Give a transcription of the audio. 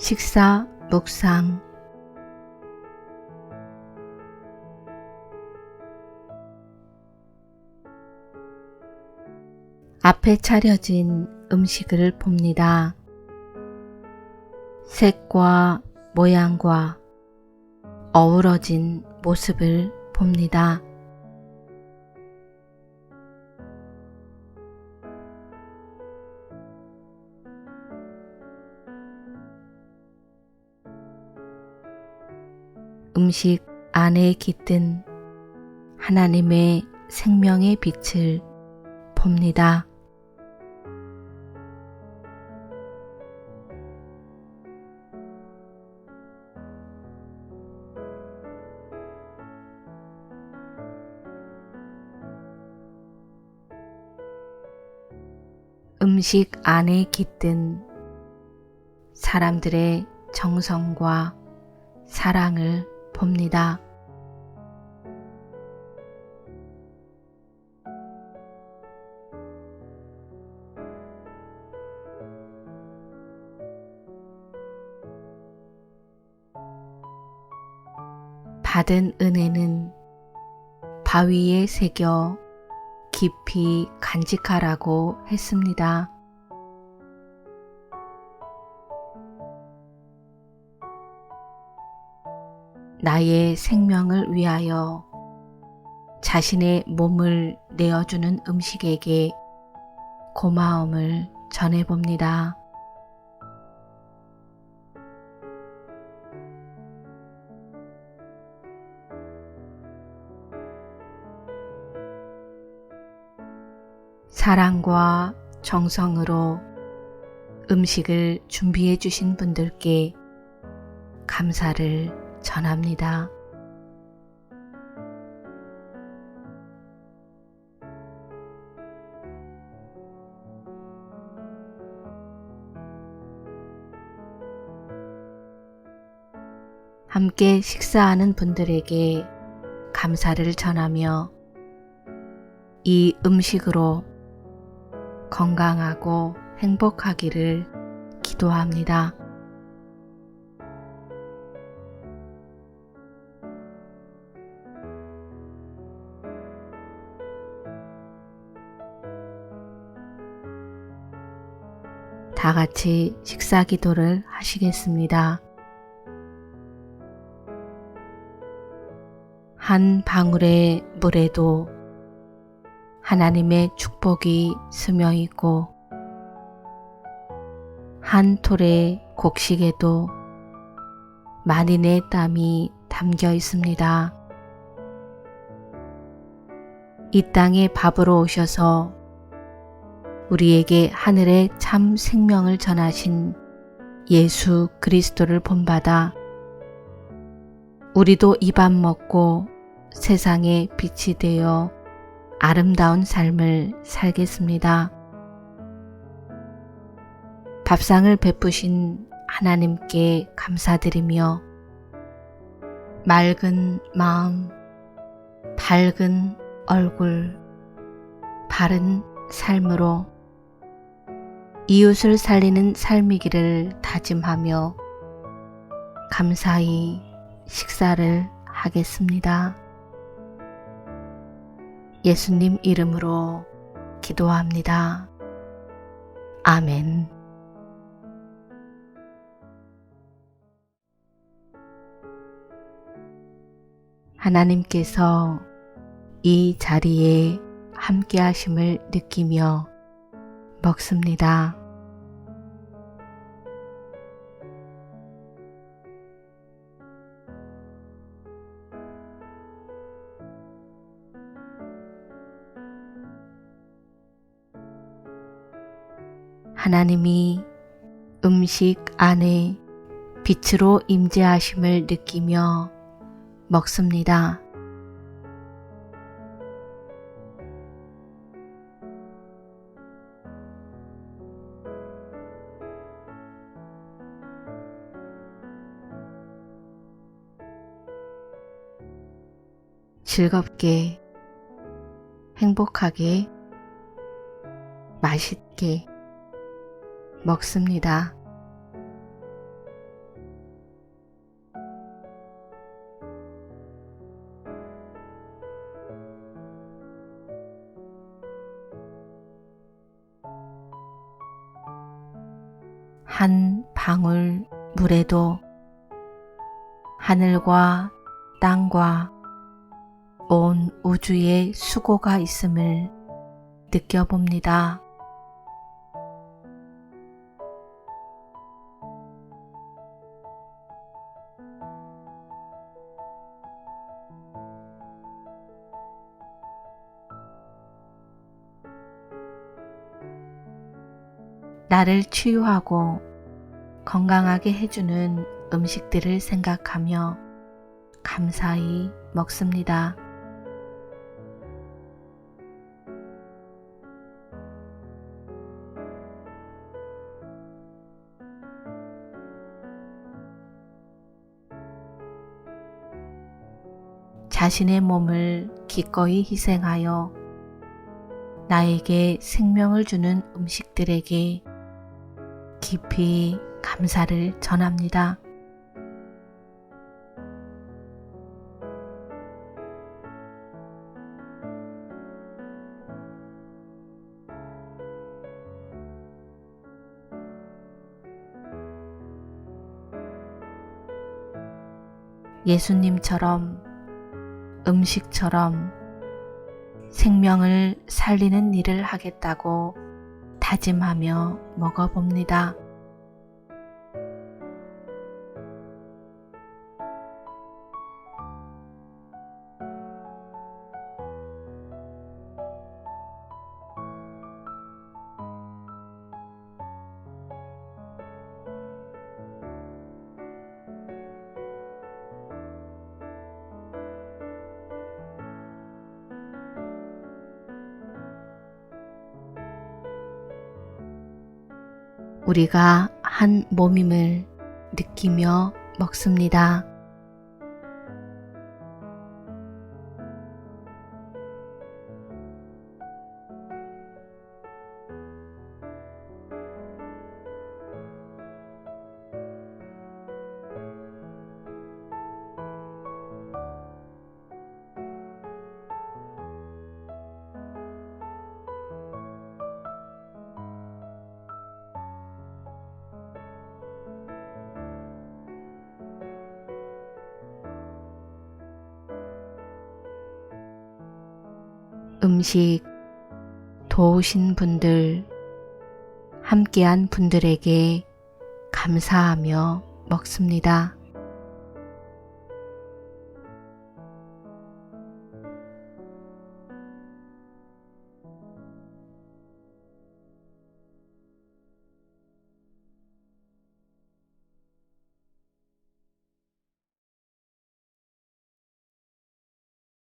식사 묵상 앞에 차려진 음식을 봅니다. 색과 모양과 어우러진 모습을 봅니다. 음식 안에 깃든 하나님의 생명의 빛을 봅니다. 음식 안에 깃든 사람들의 정성과 사랑을 봅니다. 받은 은혜는 바위에 새겨 깊이 간직하라고 했습니다. 나의 생명을 위하여 자신의 몸을 내어주는 음식에게 고마움을 전해봅니다. 사랑과 정성으로 음식을 준비해 주신 분들께 감사를 전합니다. 함께 식사하는 분들에게 감사를 전하며 이 음식으로 건강하고 행복하기를 기도합니다. 다 같이 식사 기도를 하시겠습니다. 한 방울의 물에도 하나님의 축복이 스며 있고 한 톨의 곡식에도 만인의 땀이 담겨 있습니다. 이 땅에 밥으로 오셔서 우리에게 하늘의 참 생명을 전하신 예수 그리스도를 본받아 우리도 이 밥 먹고 세상에 빛이 되어 아름다운 삶을 살겠습니다. 밥상을 베푸신 하나님께 감사드리며 맑은 마음, 밝은 얼굴, 바른 삶으로 이웃을 살리는 삶이기를 다짐하며 감사히 식사를 하겠습니다. 예수님 이름으로 기도합니다. 아멘. 하나님께서 이 자리에 함께 하심을 느끼며 먹습니다. 하나님이 음식 안에 빛으로 임재하심을 느끼며 먹습니다. 즐겁게, 행복하게, 맛있게 먹습니다. 한 방울 물에도 하늘과 땅과 온 우주의 수고가 있음을 느껴봅니다. 나를 치유하고 건강하게 해주는 음식들을 생각하며 감사히 먹습니다. 자신의 몸을 기꺼이 희생하여 나에게 생명을 주는 음식들에게 깊이 감사를 전합니다. 예수님처럼 음식처럼 생명을 살리는 일을 하겠다고 다짐하며 먹어봅니다. 우리가 한 몸임을 느끼며 먹습니다. 음식 도우신 분들, 함께한 분들에게 감사하며 먹습니다.